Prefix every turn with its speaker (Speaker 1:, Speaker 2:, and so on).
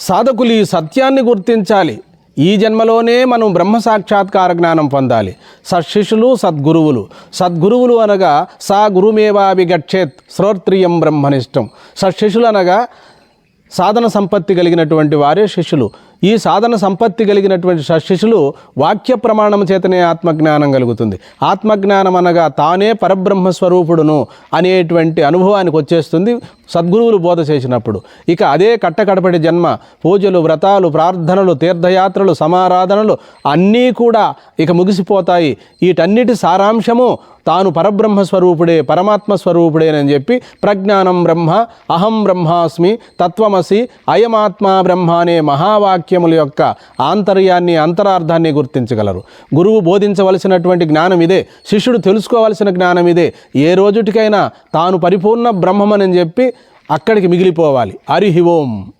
Speaker 1: సాధకులు ఈ సత్యాన్ని గుర్తించాలి. ఈ జన్మలోనే మనం బ్రహ్మ సాక్షాత్కార జ్ఞానం పొందాలి. సశిష్యులు సద్గురువులు. సద్గురువులు అనగా సా గురుమేవాభిగచ్చేత్ శ్రోత్రియం బ్రహ్మనిష్టం. సశిష్యులు అనగా సాధన సంపత్తి కలిగినటువంటి వారే శిష్యులు. ఈ సాధన సంపత్తి కలిగినటువంటి శిష్యులు వాక్య ప్రమాణం చేతనే ఆత్మజ్ఞానం కలుగుతుంది. ఆత్మజ్ఞానం అనగా తానే పరబ్రహ్మ స్వరూపుడును అనేటువంటి అనుభవానికి వచ్చేస్తుంది సద్గురువులు బోధ చేసినప్పుడు. ఇక అదే కట్టకడపటి జన్మ పూజలు వ్రతాలు ప్రార్థనలు తీర్థయాత్రలు సమారాధనలు అన్నీ కూడా ఇక ముగిసిపోతాయి. వీటన్నిటి సారాంశము తాను పరబ్రహ్మ స్వరూపుడే పరమాత్మ స్వరూపుడేనని చెప్పి ప్రజ్ఞానం బ్రహ్మ అహం బ్రహ్మాస్మి తత్వమసి అయమాత్మా బ్రహ్మ అనే వాక్యముల యొక్క ఆంతర్యాన్ని అంతరార్థాన్ని గుర్తించగలరు. గురువు బోధించవలసినటువంటి జ్ఞానం ఇదే. శిష్యుడు తెలుసుకోవలసిన జ్ఞానం ఇదే. ఏ రోజుటికైనా తాను పరిపూర్ణ బ్రహ్మమని చెప్పి అక్కడికి మిగిలిపోవాలి. హరి ఓం.